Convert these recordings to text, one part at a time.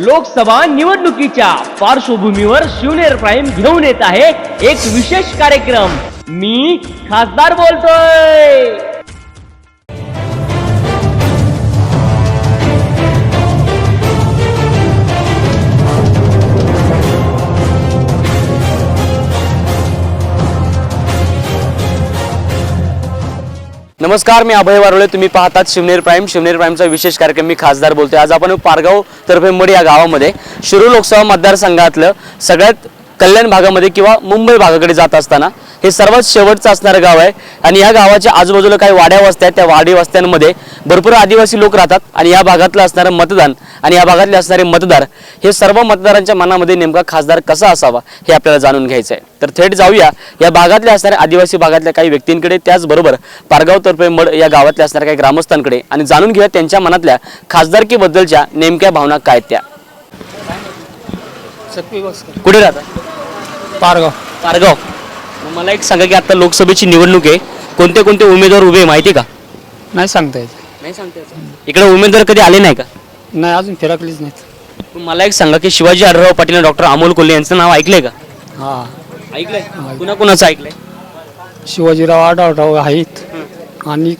लोकसभा निवडणुकीच्या पार्श्वभूमीवर शिवनेर प्राईम घेऊन येत आहे एक विशेष कार्यक्रम. मी खासदार बोलतोय. नमस्कार मी अभय वारोळे. तुम्ही पाहतात शिवनेर प्राईम. शिवनेर प्राईमचा विशेष कार्यक्रम. मी खासदार बोलतोय. आज आपण पारगाव तर्फे मड या गावामध्ये शिरूर लोकसभा मतदारसंघातलं सगळ्यात कल्याण भागामध्ये किंवा मुंबई भागाकडे जात असताना हे सर्वात शेवटचं असणारं गाव आहे. आणि या गावाच्या आजूबाजूला काही वाड्या वस्त्या आहेत. त्या वाडी वस्त्यांमध्ये भरपूर आदिवासी लोक राहतात. आणि या भागातलं असणारं मतदान आणि या भागातले असणारे मतदार हे सर्व मतदारांच्या मनामध्ये नेमका खासदार कसा असावा हे आपल्याला जाणून घ्यायचं आहे तर थेट जाऊया. या भागातल्या असणाऱ्या आदिवासी भागातल्या काही व्यक्तींकडे त्याचबरोबर पारगाव तर्फे मड या गावातल्या असणाऱ्या काही ग्रामस्थांकडे. आणि जाणून घेऊया त्यांच्या मनातल्या खासदारकीबद्दलच्या नेमक्या भावना काय त्या. कुठे राहतात पारगाव. पारगाव. मग मला एक सांगा की आता लोकसभेची निवडणूक आहे कोणते कोणते उमेदवार उभे आहे माहिती का? नाही सांगता येत. नाही सांगते इकडे उमेदवार कधी आले नाही का? नाही अजून फिरकलीच नाहीत. मला एक सांगा की शिवाजी आढळराव पाटील आणि डॉक्टर अमोल कोल्हे यांचं नाव ऐकलंय का? हा. ऐकलंय? कुणा कुणाचं ऐकलंय? शिवाजीराव आढळराव आहेत. आणि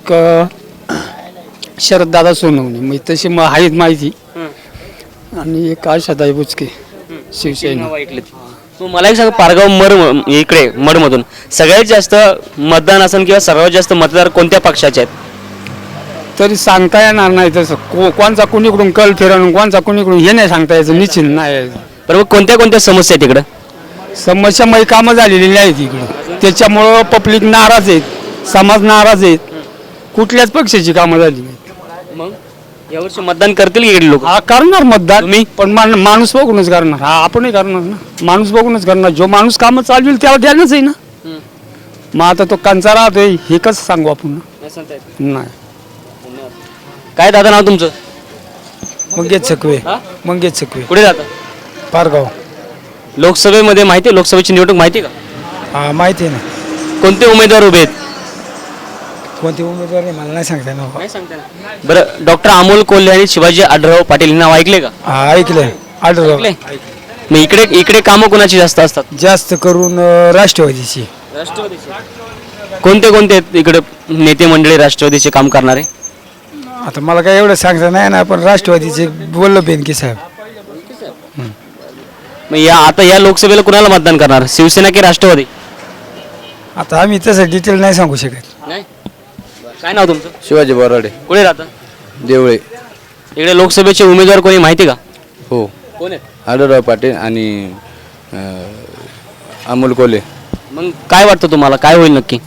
शरददादा सोनवणे. मग तशी मग आहेत माहिती. आणि एक आशाताई बुचके शिवसेना. नाव ऐकलेत? मग मला एक सांगा पारगाव मड इकडे मडमधून. सगळ्यात जास्त मतदान असेल किंवा सर्वात जास्त मतदार कोणत्या पक्षाचे आहेत? तरी सांगता येणार नाही तसं. को कोणचा कुणीकडून कल फिरवून कोणचा कुणीकडून हे नाही सांगता यायचं निश्चित नाही बरं मग कोणत्या कोणत्या समस्या आहेत तिकडं समस्यामय कामं झालेली नाहीत इकडे. त्याच्यामुळं पब्लिक नाराज आहेत समाज नाराज आहेत. कुठल्याच पक्षाची कामं झाली नाहीत. यावर्षी मतदान करतील की इकडे लोक? हा करणार मतदान. तुम्ही? पण मान- माणूस बघूनच करणार. हा आपणही करणार ना. माणूस बघूनच करणार. जो माणूस कामं चालवेल त्याला द्यायलाच आहे ना. मग आता तो कंचा राहतोय हे कसं सांगू आपण? नाही काय दादा नाव तुमचं? मंगेश सकवे हा? मंगेश सकवे कुठे जाता? पारगाव. लोकसभेमध्ये माहिती आहे? लोकसभेची निवडणूक माहिती आहे का? हा माहिती आहे ना. कोणते उमेदवार उभे आहेत? कोणते उमेदवार आहे मला नाही सांगता नाही सांगता बरं डॉक्टर अमोल कोल्हे आणि शिवाजी आढळराव पाटील हे नाव ऐकले का? हा ऐकलंय. आढळराव. मग इकडे इकडे कामं कोणाची जास्त असतात? जास्त करून अं, राष्ट्रवादीची. कोणते कोणते आहेत इकडे नेते मंडळी राष्ट्रवादीचे काम करणारे? आता मला काय एवढं सांगता नाही ना पण राष्ट्रवादीचे बोललो बेनके साहेब. मग या आता या लोकसभेला कुणाला मतदान करणार? शिवसेना की राष्ट्रवादी? आता आम्ही तसं डिटेल नाही सांगू शकत. नाही? काय नाव तुमचं? शिवाजी बोराडे. कुठे राहता? देवळे. इकडे लोकसभेचे उमेदवार कोणी माहिती का? हो. कोण आहेत? आढळराव पाटील आणि अं, अमोल कोले मग काय वाटतं तुम्हाला? काय होईल नक्की?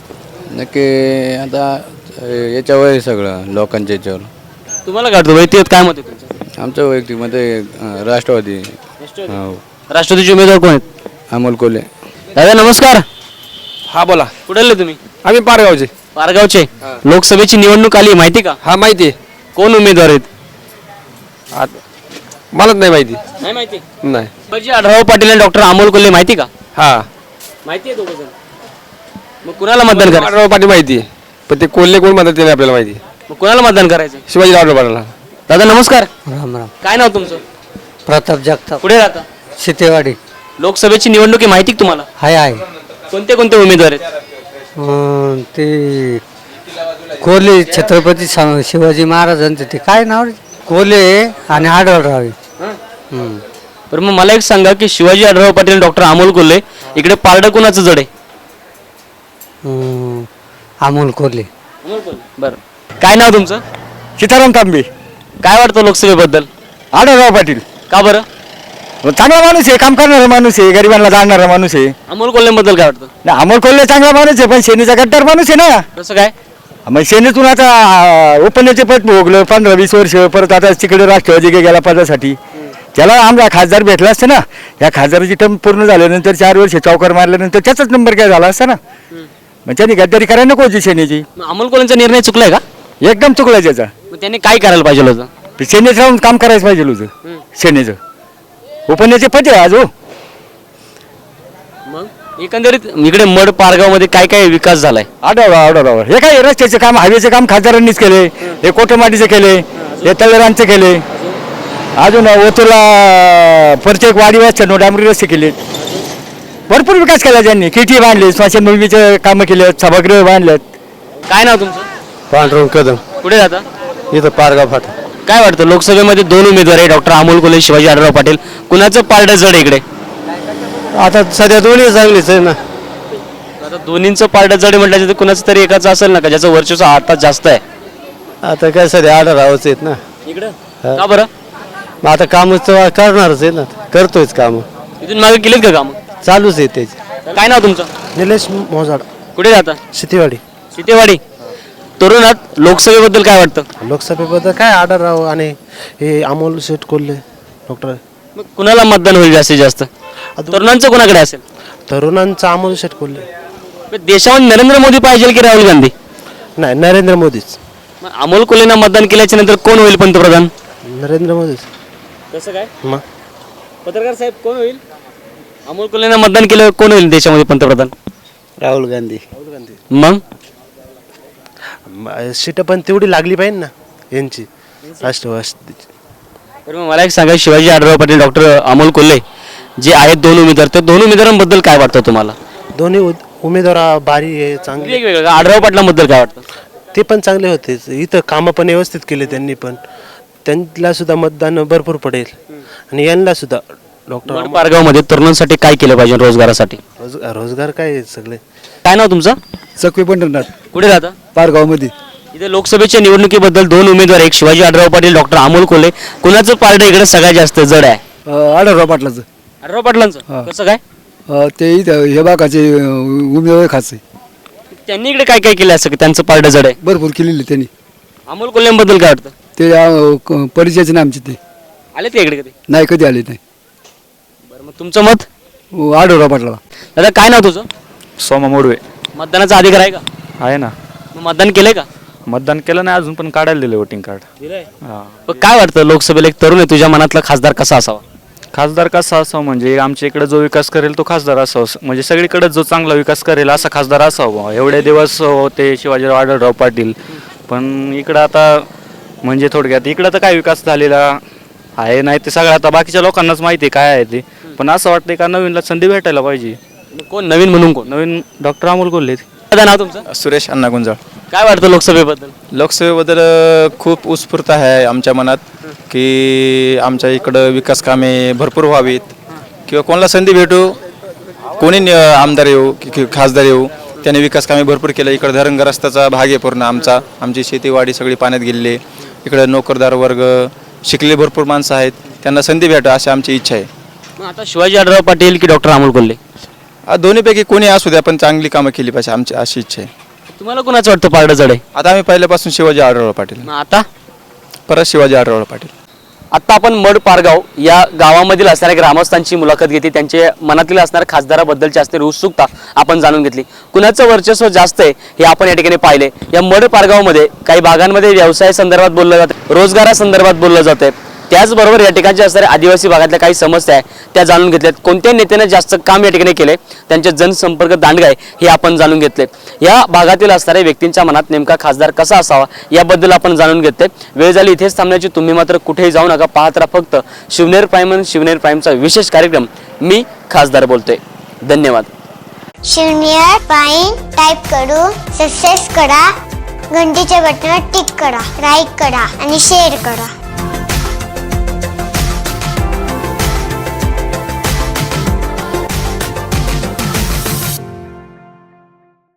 नक्की आता अं, याच्यावर आहे सगळं लोकांच्या याच्यावर. तुम्हाला काय वाटतं? व्यक्तिगत काय मत आहे तुमचं? आमच्या वैयक्तिकमध्ये अं, राष्ट्रवादी. हो. राष्ट्रवादीचे उमेदवार कोण आहेत? अमोल कोले दादा नमस्कार. हा बोला. कुठे आले तुम्ही? आम्ही पारगावचे. पारगावचे. लोकसभेची निवडणूक आली माहिती का? हा माहिती. आहे कोण उमेदवार आहेत? आत- मलाच नाही माहिती. नाही माहिती? नाही. शिवाजी आढळराव पाटील आणि डॉक्टर अमोल कोल्हे माहिती का? हा. माहिती आहे दोघं मग कुणाला मतदान करायचं? आढळराव पाटील माहिती. आहे पण ते कोल्हे कोण म्हणतात ते नाही आपल्याला माहिती? मग कुणाला मतदान करायचं शिवाजी आढळराव पाटीलला. दादा नमस्कार. राम राम. काय नाव तुमचं? प्रताप जगताप. कुठे राहता? शितेवाडी लोकसभेची निवडणूक आहे माहिती का तुम्हाला? हाय आहे कोणते कोणते उमेदवार आहेत? अं, ते कोले छत्रपती सा- शिवाजी महाराजांचं ते काय नाव रे? कोले आणि आढळराव हम्म. तर मग मला एक सांगा की शिवाजी आढळराव पाटील आणि डॉक्टर अमोल कोल्हे इकडे पारडं कुणाचं जड आहे. अमोल कोल्हे बरं. काय नाव तुमचं? सीताराम तांबे. काय वाटतं लोकसभेबद्दल? आढळराव पाटील. का बरं? चांगला माणूस आहे काम करणारा माणूस आहे गरिबांना जाणणारा माणूस आहे. अमोल कोल्हेबद्दल काय वाटतं? नाही, अमोल कोल्हे चांगला माणूस आहे पण सेनेचा गद्दार माणूस आहे ना. कसं काय? मग सेनेतून आता उपन्याचे पद भोगलं पंधरा वीस वर्ष परत आता तिकडे राष्ट्रवादी गेला पदासाठी. त्याला आमचा खासदार भेटला असतं ना. या खासदाराची टर्म पूर्ण झाल्यानंतर चार वर्ष चौकार मारल्यानंतर त्याचाच नंबर काय झाला असता ना. मग त्यांनी गद्दारी करायला नको होती सेनेची मग अमोल कोल्हेंचा निर्णय चुकलाय का? एकदम चुकला त्याचा. मग त्यांनी काय करायला पाहिजे होतं? सेनेत राहून काम करायचं पाहिजे होतं सेनेचं उपन्याचे पद आहे आज हो. मग? एकंदरीत इकडे मड पारगावमध्ये काय काय विकास झालाय? आढळवा आढळवा. हे काय रस्त्याचे काम हायवेचे काम खासदारांनीच केले हे कोटमाटीचे केले हे तळेरांचे केले. अजून ओतूला प्रत्येक वाडीवासच्या डांबरी रस्ते केले. भरपूर विकास केला त्यांनी. किटी बांधले स्मशानभूमीचे कामं केले सभागृह बांधलेत. काय नाव तुमचं? पांढरून कदम. कुठे जाता? इथं पारगाव फाटा. काय वाटतं? लोकसभेमध्ये दोन उमेदवार आहे डॉक्टर अमोल कोल्हे शिवाजी आढळराव पाटील. कुणाचं पारड जड आहे इकडे? आता सध्या दोन्ही चांगलीच आहे ना. आता दोन्हींचं पारड जड आहे म्हटलं तर कुणाचं तरी एकाचं असेल ना का ज्याचं वर्चस्व आता जास्त आहे? आता काय सध्या आढळ राहावंच आहेत ना. इकडं? का बरं? मग आता काम तर करणारच आहे ना. करतोयच काम. इथून मागे केलीत का काम? चालूच आहे त्याची. काय नाव तुमचं? निलेश मोजाड. कुठे जाता? शेतीवाडी. सीतेवाडी तरुणात लोकसभेबद्दल काय वाटतं? लोकसभेबद्दल काय आढळ राव आणि हे अमोल शेठ कोल्हे डॉक्टर. मग कुणाला मतदान होईल जास्तीत जास्त? तरुणांचं कोणाकडे असेल? तरुणांचा अमोल शेठ कोल्हे. मग देशामध्ये नरेंद्र मोदी पाहिजे की राहुल गांधी? नाही नरेंद्र मोदीच. मग अमोल कोल्हेंना मतदान केल्याच्यानंतर कोण होईल पंतप्रधान? नरेंद्र मोदीच. कसं काय? मग? पत्रकार साहेब कोण होईल? अमोल कोल्हेंना मतदान केलं कोण होईल देशामध्ये पंतप्रधान? राहुल गांधी. मग? सीट पण तेवढी लागली पाहिजे ना यांची. राष्ट्रवादीची तर मग मला एक सांगा शिवाजी आढळराव पाटील डॉक्टर अमोल कोल्हे जे आहेत दोन उमेदवार त्या दोन उमेदवारांबद्दल काय वाटतं तुम्हाला? दोन्ही उद- उमेदवार बारी आहे चांगले. वेगवेगळं आढळराव पाटलांबद्दल काय वाटतं? ते पण चांगले होते. इथं कामं पण व्यवस्थित केले त्यांनी पण. त्यांना सुद्धा मतदान भरपूर पडेल. आणि यांना सुद्धा डॉक्टर पारगावमध्ये तरुणांसाठी काय केलं पाहिजे रोजगारासाठी? रोजगार रोजगार काय आहे सगळे? काय नाव तुमचं? चकवी पंढरनाथ. कुठे राहता? पारगावमध्ये. इथे लोकसभेच्या निवडणुकीबद्दल दोन उमेदवार एक शिवाजी आढळराव पाटील डॉक्टर अमोल कोल्हे. कुणाचं पार्ट इकडे सगळ्यात जास्त जड आहे? आढळराव पाटलाचं. आढळराव पाटलांचं? कसं काय? अं, ते इथं हे बागाचे उमेदवार खाचे त्यांनी इकडे काय काय केलं असं की त्यांचं पार्ट जड आहे? भरपूर केलेले त्यांनी. अमोल कोल्हेबद्दल काय वाटतं? ते अं, क- परिचयाचे ना आमचे ते. आले ते इकडे कधी? नाही कधी आले नाही. बरं मग तुमचं मत? आढळराव पाटलाला. दादा काय नाव तुझं? सोमा मोडवे. मतदानाचा अधिकार आहे का? आहे ना. मग मतदान केलंय का? मतदान केलं नाही अजून पण काढायला दिलं वोटिंग कार्ड दिलंय? हा. काय वाटतं लोकसभेला एक तरुण आहे तुझ्या मनातला खासदार कसा असावा? खासदार कसा असावा म्हणजे आमच्या इकडे जो विकास करेल तो खासदार असावा. म्हणजे सगळीकडे जो चांगला विकास करेल असा खासदार असावा. बुवा. एवढे दिवस होते शिवाजीराव आढळराव पाटील. पण इकडं आता म्हणजे थोडक्यात इकडं तर काय विकास झालेला आहे नाही ते सगळं आता बाकीच्या लोकांनाच माहिती आहे काय आहे ते. पण असं वाटतंय का नवीनला संधी भेटायला पाहिजे. कोण? नवीन म्हणून कोण? नवीन डॉक्टर अमोल कोल्हे दादा नाव तुमचं? सुरेश अण्णा गुंजाळ काय वाटतं लोकसभेबद्दल? लोकसभेबद्दल अ, खूप उत्स्फूर्त आहे आमच्या मनात की आमच्या इकडं विकास कामे भरपूर व्हावीत. किंवा कोणाला संधी भेटू कोणी नि- आमदार येऊ कि- कि- खासदार येऊ त्याने विकास कामे भरपूर केलं. इकडं धरणग रस्त्याचा भाग आहे पूर्ण आमचा. आमची शेतीवाडी सगळी पाण्यात गेलेली आहे. इकडं नोकरदार वर्ग शिकले भरपूर माणसं आहेत. त्यांना संधी भेटा अशी आमची इच्छा आहे. मग आता शिवाजी आढळराव पाटील की डॉक्टर अमोल कोल्हे? दोन्हीपैकी कोणी असू द्या पण चांगली कामं केली पाहिजे आमची अशी इच्छा आहे. तुम्हाला कुणाचं वाटतं पारड जड आहे? आता आम्ही पहिल्यापासून शिवाजी आढळराव पाटील. मग आता? परत शिवाजी आढळराव पाटील. आता आपण मड पारगाव या गावामधील असणाऱ्या ग्रामस्थांची मुलाखत घेतली. त्यांच्या मनातील असणाऱ्या खासदाराबद्दलची असणारी उत्सुकता आपण जाणून घेतली. कुणाचं वर्चस्व जास्त आहे हे आपण या ठिकाणी पाहिले. या मड पारगावमध्ये काही भागांमध्ये व्यवसाय संदर्भात बोललं जातं रोजगारासंदर्भात बोललं जातंय. त्याचबरोबर या ठिकाणच्या असणाऱ्या आदिवासी भागातल्या काही समस्या आहे त्या जाणून घेतल्यात. कोणत्या नेत्याने जास्त काम या ठिकाणी केले त्यांचे जनसंपर्क दांडगाय हे आपण जाणून घेतले या भागातील असणाऱ्या व्यक्तींच्या मनात नेमका खासदार कसा असावा याबद्दल आपण जाणून घेतले वेळ झाली इथेच थांबण्याची तुम्ही मात्र कुठेही जाऊ नका पाहत राहा फक्त शिवनेर प्राईम आणि शिवनेर प्राईमचा विशेष कार्यक्रम. मी खासदार बोलतोय. धन्यवाद. शून्य प्राईम टाईप करू सक्सेस करा घंटीच्या बटनावर टिक करा लाईक करा आणि शेअर करा.